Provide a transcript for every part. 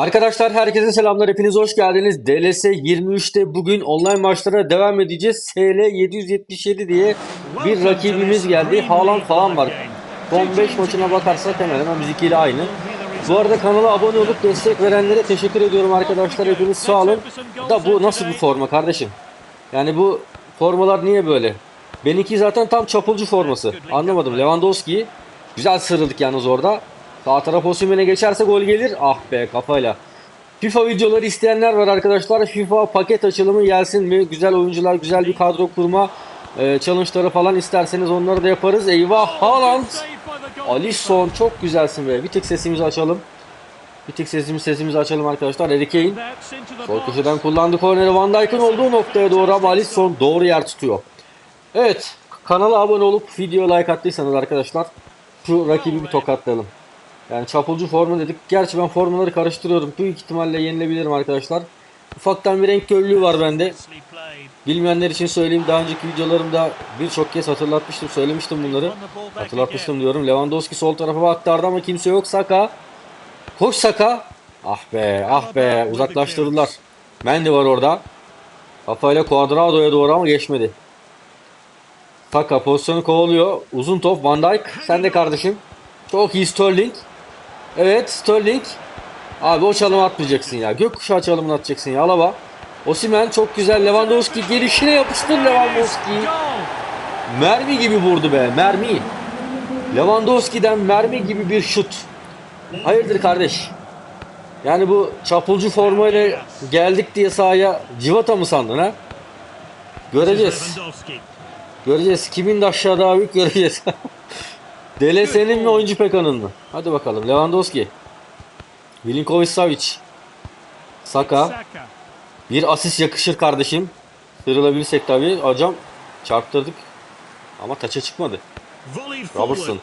Arkadaşlar herkese selamlar. Hepiniz hoş geldiniz. DLS 23'te bugün online maçlara devam edeceğiz. SL 777 diye bir rakibimiz geldi. Haaland falan var. Son 5 maçına bakarsak hemen hemen bizimkiyle aynı. Bu arada kanala abone olup destek verenlere teşekkür ediyorum arkadaşlar. Hepiniz sağ olun. Da bu nasıl bir forma kardeşim? Yani bu formalar niye böyle? Benimki zaten tam çapulcu forması. Anlamadım. Lewandowski güzel sırıldık yalnız orada. Sağ taraf Osimhen'e geçerse gol gelir. Ah be kafayla. FIFA videoları isteyenler var arkadaşlar. FIFA paket açılımı gelsin mi? Güzel oyuncular, güzel bir kadro kurma e, challenge'ları falan isterseniz onları da yaparız. Eyvah Haaland. Alisson çok güzelsin be. Bir tık sesimizi açalım. Bir tık sesimizi sesimizi açalım arkadaşlar. Harry Kane sol köşeden kullandı korneri. Van Dijk'ın olduğu noktaya doğru ama Alisson doğru yer tutuyor. Evet. Kanala abone olup video like attıysanız arkadaşlar şu rakibi bir tokatlayalım. Yani çapulcu forma dedik. Gerçi ben formaları karıştırıyorum. Büyük ihtimalle yenilebilirim arkadaşlar. Ufaktan bir renk körlüğü var bende. Bilmeyenler için söyleyeyim. Daha önceki videolarımda birçok kez hatırlatmıştım. Söylemiştim bunları. Hatırlatmıştım diyorum. Lewandowski sol tarafa aktardı ama kimse yok. Saka. Koş Saka. Ah be ah be uzaklaştırdılar. Mendy var orada. Kafayla Cuadrado'ya doğru ama geçmedi. Saka pozisyonu kovalıyor. Uzun top Van Dijk. Sen de kardeşim. Çok iyi Sterling. Evet Sterling. Abi o çalımı atmayacaksın ya. Gökkuşağı çalımını atacaksın ya. Alaba. Osimhen çok güzel. Lewandowski gelişine yapıştır Lewandowski. Mermi gibi vurdu be. Mermi. Lewandowski'den mermi gibi bir şut. Hayırdır kardeş? Yani bu çapulcu formayla geldik diye sahaya civata mı sandın ha? Göreceğiz. Göreceğiz. Kimin de aşağı daha büyük göreceğiz. DLS'nin mi oyuncu Pekan'ın mı? Hadi bakalım. Lewandowski. Milinkovic Savic. Saka. Bir asist yakışır kardeşim. Sırılabilirsek tabii. Hocam çarptırdık. Ama taça çıkmadı. Robertson.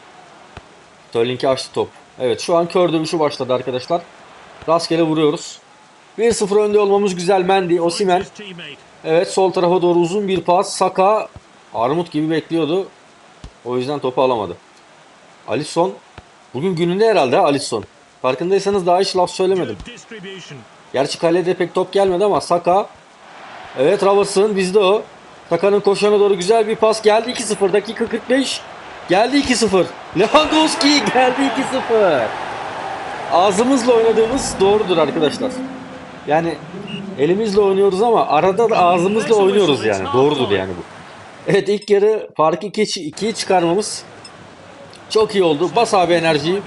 Sterling'e açtı top. Evet şu an kör dövüşü başladı arkadaşlar. Rastgele vuruyoruz. 1-0 önde olmamız güzel. Mendy, Osimhen. Evet sol tarafa doğru uzun bir pas. Saka armut gibi bekliyordu. O yüzden topu alamadı. Alisson. Bugün gününde herhalde ha, Alisson. Farkındaysanız daha hiç laf söylemedim. Gerçi kalede pek top gelmedi ama Saka. Evet Robertson bizde o. Saka'nın koşana doğru güzel bir pas geldi 2-0 dakika 45. Geldi 2-0. Lewandowski geldi 2-0. Ağzımızla oynadığımız doğrudur arkadaşlar. Yani elimizle oynuyoruz ama arada da ağzımızla oynuyoruz yani. Doğrudur yani bu. Evet ilk yarı farkı 2'ye çıkarmamız çok iyi oldu. Bas abi enerjiyi.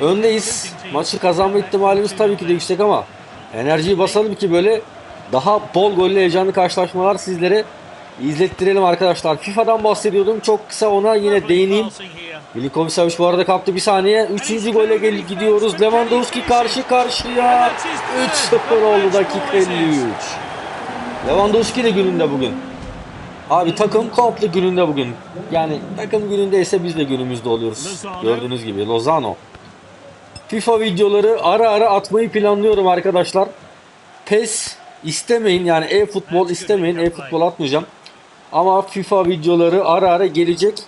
Öndeyiz. Maçı kazanma ihtimalimiz tabii ki de yüksek ama enerjiyi basalım ki böyle daha bol gollü heyecanlı karşılaşmalar sizlere izlettirelim arkadaşlar. FIFA'dan bahsediyordum. Çok kısa ona yine değineyim. Milinkovic bu arada kaptı bir saniye. Üçüncü gole gel gidiyoruz. Lewandowski karşı karşıya. 3-0 oldu dakika 53. Lewandowski de gününde bugün. Abi takım komple gününde bugün. Yani takım günündeyse biz de günümüzde oluyoruz. Gördüğünüz gibi Lozano. FIFA videoları ara ara atmayı planlıyorum arkadaşlar. PES istemeyin yani e-futbol istemeyin. E-futbol atmayacağım. Ama FIFA videoları ara ara gelecek.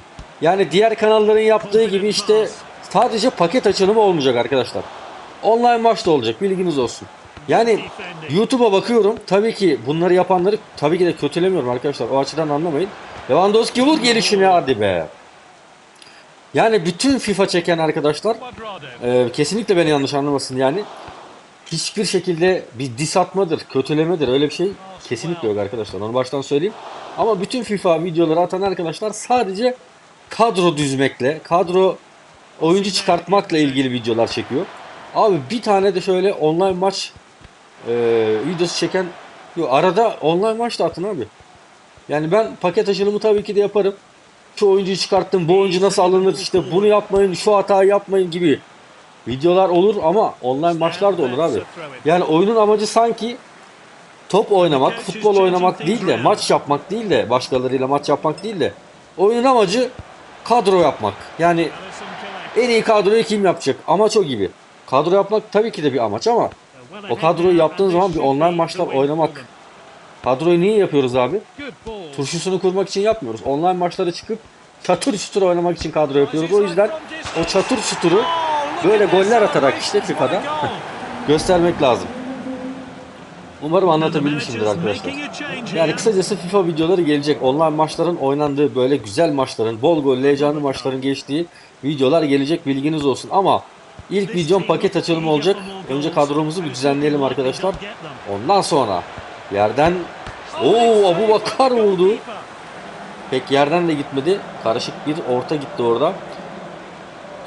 Yani diğer kanalların yaptığı gibi işte sadece paket açılımı olmayacak arkadaşlar. Online maç da olacak bilginiz olsun. Yani YouTube'a bakıyorum. Tabii ki bunları yapanları tabii ki de kötülemiyorum arkadaşlar. O açıdan anlamayın. Lewandowski vur gelişine hadi be. Yani bütün FIFA çeken arkadaşlar e, kesinlikle beni yanlış anlamasın yani. Hiçbir şekilde bir dis atmadır, kötülemedir öyle bir şey kesinlikle yok arkadaşlar. Onu baştan söyleyeyim. Ama bütün FIFA videoları atan arkadaşlar sadece kadro düzmekle, kadro oyuncu çıkartmakla ilgili videolar çekiyor. Abi bir tane de şöyle online maç e, videosu çeken yok arada online maç da atın abi. Yani ben paket açılımı tabii ki de yaparım. Şu oyuncuyu çıkarttım, bu oyuncu nasıl alınır işte bunu yapmayın, şu hatayı yapmayın gibi videolar olur ama online maçlar da olur abi. Yani oyunun amacı sanki top oynamak, futbol oynamak değil de maç yapmak değil de başkalarıyla maç yapmak değil de oyunun amacı kadro yapmak. Yani en iyi kadroyu kim yapacak? Amaç o gibi. Kadro yapmak tabii ki de bir amaç ama o kadroyu yaptığın zaman bir online maçlar oynamak. Kadroyu niye yapıyoruz abi? Turşusunu kurmak için yapmıyoruz. Online maçlara çıkıp çatır çutur oynamak için kadro yapıyoruz. O yüzden o çatır çuturu böyle goller atarak işte FIFA'da göstermek lazım. Umarım anlatabilmişimdir arkadaşlar. Yani kısacası FIFA videoları gelecek. Online maçların oynandığı böyle güzel maçların, bol gol, heyecanlı maçların geçtiği videolar gelecek bilginiz olsun. Ama ilk videom paket açılımı olacak. Önce kadromuzu bir düzenleyelim arkadaşlar. Ondan sonra yerden Oo Abu Bakar vurdu. Pek yerden de gitmedi. Karışık bir orta gitti orada.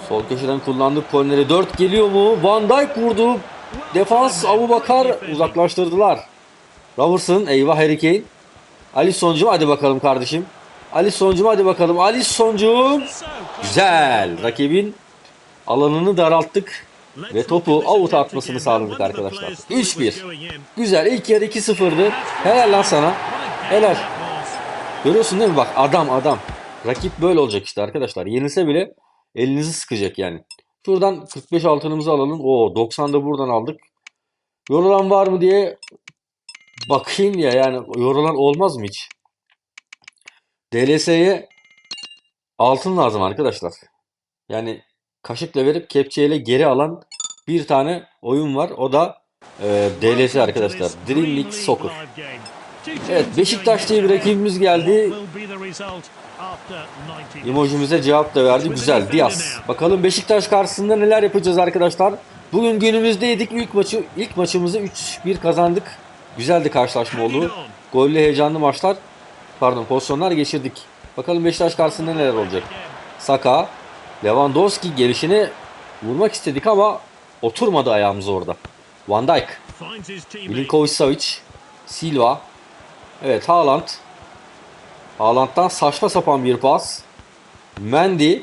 Sol köşeden kullandık korneri. 4 geliyor mu? Van Dijk vurdu. Defans Abu Bakar uzaklaştırdılar. Robertson eyvah Harry Kane. Alisson'cum hadi bakalım kardeşim. Alisson'cum hadi bakalım. Alisson'cum. Güzel. Rakibin alanını daralttık. Ve topu avuta atmasını sağladık arkadaşlar. 3-1. Güzel. İlk yarı 2-0'dı. Helal lan sana. Helal. Görüyorsun değil mi? Bak adam adam. Rakip böyle olacak işte arkadaşlar. Yenilse bile elinizi sıkacak yani. Şuradan 45 altınımızı alalım. Oo 90 da buradan aldık. Yorulan var mı diye bakayım ya yani yorulan olmaz mı hiç? DLS'ye altın lazım arkadaşlar. Yani kaşıkla verip kepçeyle geri alan bir tane oyun var. O da e, DLS arkadaşlar. Dream League Soccer. Evet Beşiktaş diye bir rakibimiz geldi. Emojimize cevap da verdi. Güzel. Diaz. Bakalım Beşiktaş karşısında neler yapacağız arkadaşlar. Bugün günümüzdeydik. İlk maçı ilk maçımızı 3-1 kazandık. Güzeldi karşılaşma oldu. Gollü heyecanlı maçlar. Pardon pozisyonlar geçirdik. Bakalım Beşiktaş karşısında neler olacak. Saka, Lewandowski gelişine vurmak istedik ama oturmadı ayağımız orada. Van Dijk, Milinkovic Savic, Silva. Evet Haaland. Haaland'dan saçma sapan bir pas. Mendy,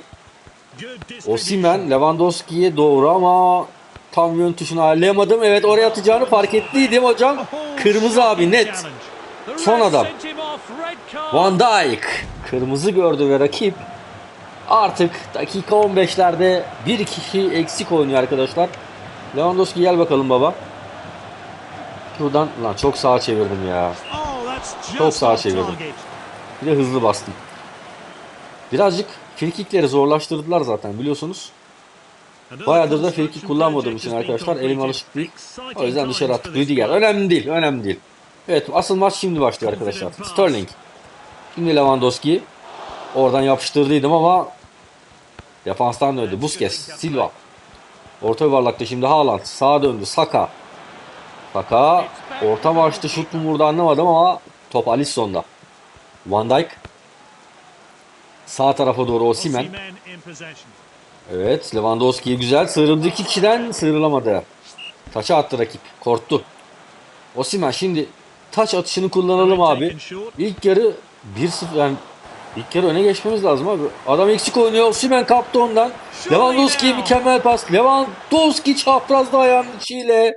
Osimhen, Lewandowski'ye doğru ama tam yön tuşunu ayarlayamadım. Evet oraya atacağını fark ettiydim hocam. Kırmızı abi net. Son adam. Van Dijk. Kırmızı gördü ve rakip artık dakika 15'lerde bir kişi eksik oynuyor arkadaşlar. Lewandowski gel bakalım baba. Şuradan lan çok sağa çevirdim ya. Çok sağa çevirdim. Bir de hızlı bastım. Birazcık frikikleri zorlaştırdılar zaten biliyorsunuz. Bayağıdır da frikik kullanmadığım için arkadaşlar elim alışık değil. O yüzden dışarı attık. Rüdiger. Önemli değil. Önemli değil. Evet asıl maç şimdi başlıyor arkadaşlar. Sterling. Şimdi Lewandowski. Oradan yapıştırdıydım ama defanstan döndü. Busquets. Silva. Orta yuvarlakta şimdi Haaland. Sağa döndü. Saka. Saka. Orta maçta şut mu vurdu anlamadım ama top Alisson'da. Van Dijk. Sağ tarafa doğru Osimhen. Evet Lewandowski güzel sıyrıldı iki kişiden sıyrılamadı. Taça attı rakip. Korktu. Osimhen şimdi taç atışını kullanalım abi. İlk yarı 1-0 yani ilk yarı öne geçmemiz lazım abi. Adam eksik oynuyor. Osimhen kaptı ondan. Lewandowski mükemmel pas. Lewandowski çaprazda ayağının içiyle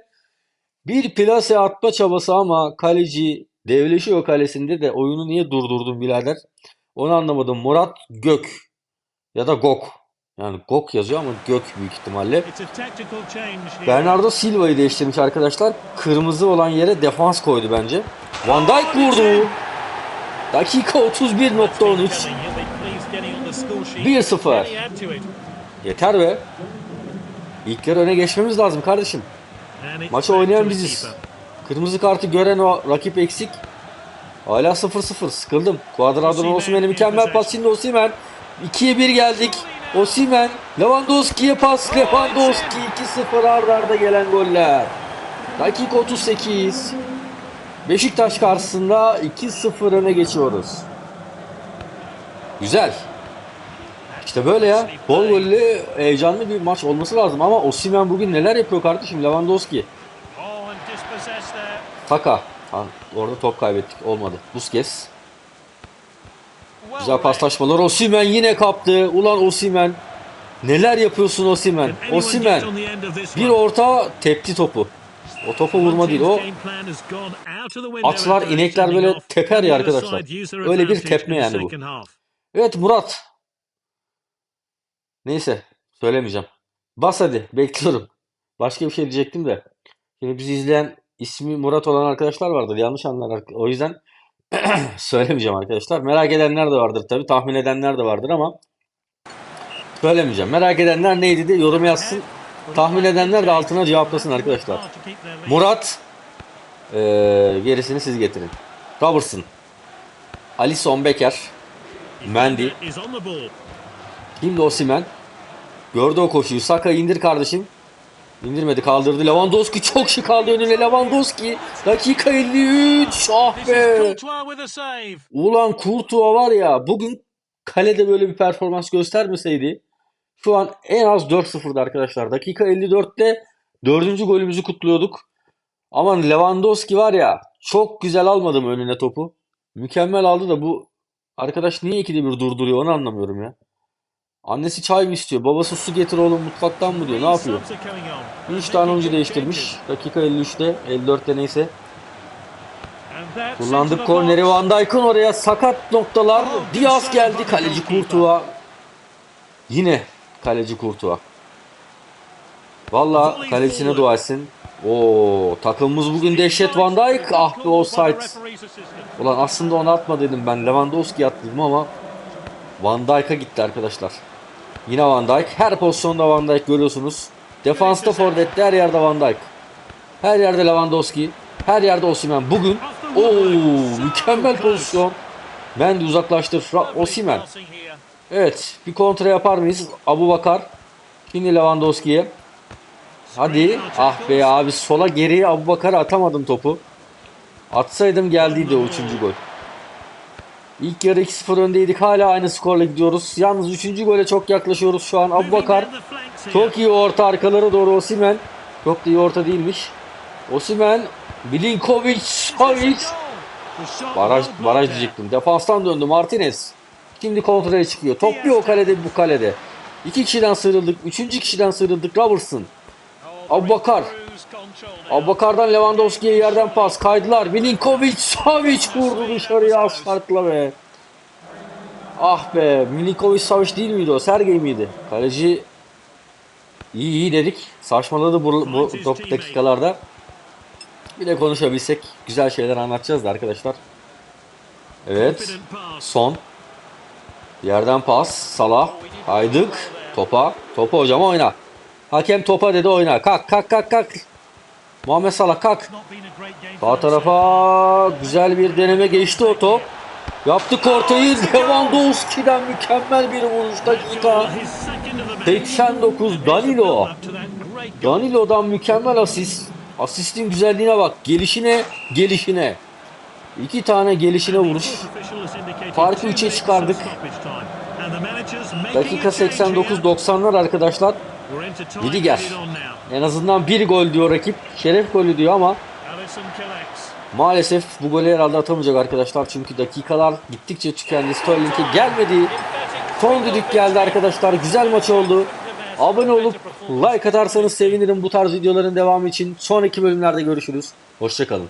bir plase atma çabası ama kaleci devleşiyor kalesinde de oyunu niye durdurdun birader? Onu anlamadım. Murat Gök ya da Gok. Yani Gok yazıyor ama Gök büyük ihtimalle. Bernardo Silva'yı değiştirmiş arkadaşlar. Kırmızı olan yere defans koydu bence. Van Dijk vurdu. Dakika 31.13. 1-0. Yeter be. İlk yarı öne geçmemiz lazım kardeşim. Maçı oynayan biziz. Kırmızı kartı gören o rakip eksik. Hala 0-0 sıkıldım. Cuadrado'nun Osimhen'e mükemmel pas şimdi Osimhen. 2'ye 1 geldik. Osimhen, Lewandowski'ye pas. Lewandowski 2-0 arda arda gelen goller. Dakika 38. Beşiktaş karşısında 2-0 öne geçiyoruz. Güzel. İşte böyle ya. Bol gollü, heyecanlı bir maç olması lazım ama Osimhen bugün neler yapıyor kardeşim Lewandowski. Saka. Ha, orada top kaybettik. Olmadı. Busquets. Güzel paslaşmalar. Osimhen yine kaptı. Ulan Osimhen. Neler yapıyorsun Osimhen? Osimhen. Bir orta tepti topu. O topa vurma değil. O atlar, inekler böyle teper ya arkadaşlar. Öyle bir tepme yani bu. Evet Murat. Neyse söylemeyeceğim. Bas hadi bekliyorum. Başka bir şey diyecektim de. Şimdi bizi izleyen ismi Murat olan arkadaşlar vardır. Yanlış anlar. O yüzden söylemeyeceğim arkadaşlar. Merak edenler de vardır tabi. Tahmin edenler de vardır ama söylemeyeceğim. Merak edenler neydi de yorum yazsın. Tahmin edenler de altına cevaplasın arkadaşlar. Murat ee, gerisini siz getirin. Robertson. Alisson Becker. Mendy. Şimdi Osimhen. Gördü o koşuyu. Saka indir kardeşim. İndirmedi kaldırdı. Lewandowski çok şık aldı önüne Lewandowski. Dakika 53. Ah be. Ulan Courtois var ya bugün kalede böyle bir performans göstermeseydi şu an en az 4-0'da arkadaşlar. Dakika 54'te dördüncü golümüzü kutluyorduk. Ama Lewandowski var ya çok güzel almadım önüne topu. Mükemmel aldı da bu arkadaş niye ikide bir durduruyor onu anlamıyorum ya. Annesi çay mı istiyor? Babası su getir oğlum mutfaktan mı diyor? Ne yapıyor? 3 tane oyuncu değiştirmiş. Dakika 53'te, 54'te neyse. Kullandık korneri Van Dijk'ın oraya sakat noktalar. Diaz geldi kaleci Courtois. Yine kaleci Courtois. Valla kalecisine dua etsin. Oo takımımız bugün dehşet Van Dijk. Ah be offside. Ulan aslında onu atmadıydım ben. Lewandowski attıydım ama Van Dijk'a gitti arkadaşlar. Yine Van Dijk. Her pozisyonda Van Dijk görüyorsunuz. Defansta forvette her yerde Van Dijk. Her yerde Lewandowski. Her yerde Osimhen. Bugün Oo mükemmel pozisyon. Ben de uzaklaştır. Osimhen. Evet bir kontra yapar mıyız? Abu Bakar. Şimdi Lewandowski'ye. Hadi. Ah be abi sola geriye Abu Bakar'a atamadım topu. Atsaydım geldiydi o üçüncü gol. İlk yarı 2-0 öndeydik. Hala aynı skorla gidiyoruz. Yalnız üçüncü gole çok yaklaşıyoruz şu an. Abu Bakar. Çok iyi orta arkalara doğru Osimhen. Çok da iyi orta değilmiş. Osimhen. Milinkovic. Savic. Baraj, baraj diyecektim. Defanstan döndü Martinez. Şimdi kontraya çıkıyor. Top bir o kalede bu kalede. İki kişiden sıyrıldık. Üçüncü kişiden sıyrıldık. Robertson. Abubakar. Abubakar'dan Lewandowski'ye yerden pas. Kaydılar. Milinkovic. Savic vurdu dışarıya az farkla be. Ah be. Milinkovic Savic değil miydi o? Sergey miydi? Kaleci iyi iyi dedik. Saçmaladı bu, bu top dakikalarda. Bir de konuşabilsek güzel şeyler anlatacağız da arkadaşlar. Evet. Son. Yerden pas. Salah. Haydık. Topa. Topa hocam oyna. Hakem topa dedi oyna. Kalk kalk kalk kalk. Muhammed Salah kalk. Sağ tarafa güzel bir deneme geçti o top. Yaptık ortayı. Lewandowski'den mükemmel bir vuruş dakika. 89 Danilo. Danilo'dan mükemmel asist. Asistin güzelliğine bak. Gelişine, gelişine. İki tane gelişine vuruş. Farkı 3'e çıkardık. Dakika 89-90'lar arkadaşlar. Lidiger. En azından bir gol diyor rakip. Şeref golü diyor ama maalesef bu golü herhalde atamayacak arkadaşlar. Çünkü dakikalar gittikçe tükendi. Sterling'e gelmedi. Son düdük geldi arkadaşlar. Güzel maç oldu. Abone olup like atarsanız sevinirim bu tarz videoların devamı için. Sonraki bölümlerde görüşürüz. Hoşçakalın.